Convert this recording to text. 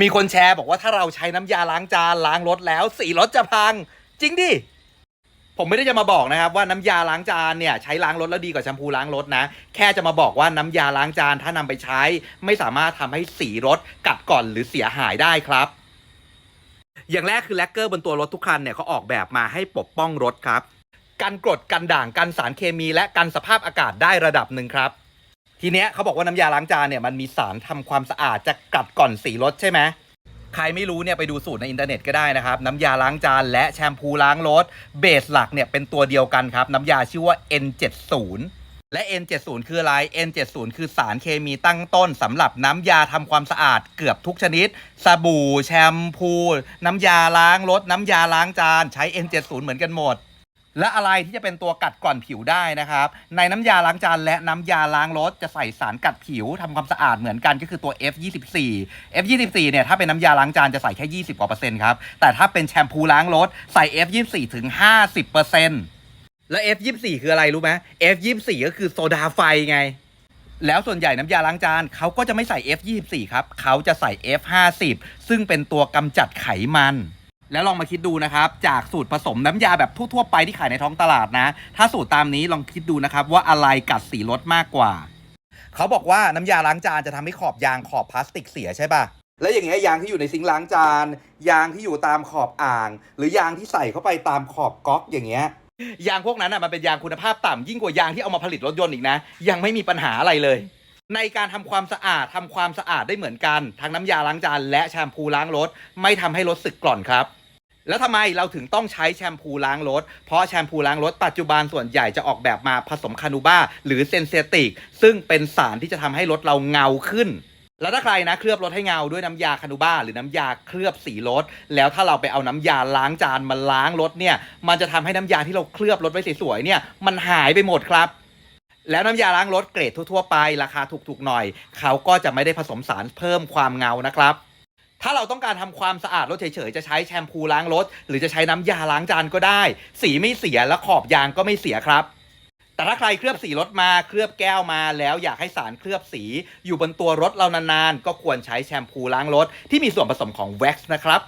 มีคนแชร์บอกว่าถ้าเราใช้น้ำยาล้างจานล้างรถแล้ว สีรถจะพัง จริงดิ ผมไม่ได้จะมาบอกนะครับว่าน้ำยาล้างจานเนี่ยใช้ล้างรถแล้วดีกว่าแชมพูล้างรถนะ แค่จะมาบอกว่าน้ำยาล้างจานถ้านำไปใช้ ไม่สามารถทำให้สีรถกัดก่อนหรือเสียหายได้ครับ อย่างแรกคือแลกเกอร์บนตัวรถทุกคันเนี่ยเขาออกแบบมาให้ปกป้องรถครับ กันกรดกันด่างกันสารเคมีและกันสภาพอากาศได้ระดับหนึ่งครับ ทีเนี้ยเขาบอกว่าน้ำยาล้างจานเนี่ยมันมีสารทำความสะอาดจะกัดก่อนสีรถใช่ไหมใครไม่รู้เนี่ยไปดูสูตรในอินเทอร์เน็ตก็ได้นะครับ น้ำยาล้างจานและแชมพูล้างรถเบสหลักเนี่ยเป็นตัวเดียวกันครับ น้ำยาชื่อว่า N70 และ N70 คืออะไร N70 คือสารเคมีตั้งต้นสำหรับน้ำยาทำความสะอาดเกือบทุกชนิด สบู่ แชมพู น้ำยาล้างรถ น้ำยาล้างจาน ใช้ N70 เหมือนกันหมด และอะไรที่จะเป็นตัวกัดก่อนผิวได้นะครับ ในน้ำยาล้างจานและน้ำยาล้างรถจะใส่สารกัดผิวทำความสะอาดเหมือนกันก็คือตัว F24 F24 เนี่ยถ้าเป็นน้ำยาล้างจานจะใส่แค่ 20กว่าเปอร์เซ็นต์ครับ แต่ถ้าเป็นแชมพูล้างรถใส่ F24 ถึง 50เปอร์เซ็นต์แล้ว F24 คืออะไรรู้ไหม F24 ก็คือโซดาไฟไง แล้วส่วนใหญ่น้ำยาล้างจานเขาก็จะไม่ใส่ F24 ครับเขาจะใส่ F50 ซึ่งเป็นตัวกำจัดไขมัน แล้วลองมาคิดดูนะครับ จากสูตรผสมน้ำยาแบบทั่วๆไปที่ขายในท้องตลาดนะ ถ้าสูตรตามนี้ลองคิดดูนะครับว่าอะไรกัดสีรถมากกว่า เขาบอกว่าน้ำยาล้างจานจะทำให้ขอบยางขอบพลาสติกเสียใช่ป่ะแล้วอย่างเงี้ยยางที่อยู่ในซิงค์ล้างจาน ยางที่อยู่ตามขอบอ่าง หรือยางที่ใส่เข้าไปตามขอบก๊อกอย่างเงี้ยยางพวกนั้นอะมันเป็นยางคุณภาพต่ำยิ่งกว่ายางที่เอามาผลิตรถยนต์อีกนะ ยังไม่มีปัญหาอะไรเลย ในการทำความสะอาดทำความสะอาดได้เหมือนกัน ทั้งน้ำยาล้างจานและแชมพูล้างรถ ไม่ทำให้รถสึกกร่อนครับ แล้วทำไมเราถึงต้องใช้แชมพูล้างรถ เพราะแชมพูล้างรถปัจจุบันส่วนใหญ่จะออกแบบมาผสมคานูบ้าหรือเซนเซติก ซึ่งเป็นสารที่จะทำให้รถเราเงาขึ้นแล้วถ้าใครนะเคลือบรถให้เงาด้วยน้ำยาคานูบ้า หรือน้ำยาเคลือบสีรถ แล้วถ้าเราไปเอาน้ำยาล้างจานมาล้างรถเนี่ย มันจะทำให้น้ำยาที่เราเคลือบรถไว้สวยๆเนี่ย มันหายไปหมดครับ แล้วน้ำยาล้างรถเกรดทั่วๆไป ราคาถูกๆหน่อย เขาก็จะไม่ได้ผสมสารเพิ่มความเงานะครับ ถ้าเราต้องการทำความสะอาดรถเฉยๆ จะใช้แชมพูล้างรถ หรือจะใช้น้ำยาล้างจานก็ได้ สีไม่เสียและขอบยางก็ไม่เสียครับ แต่ถ้าใครเคลือบสีรถมาเคลือบแก้วมาแล้วอยากให้สารเคลือบสี อยู่บนตัวรถเรานานๆ ก็ควรใช้แชมพูล้างรถที่มีส่วนผสมของแว็กซ์นะครับ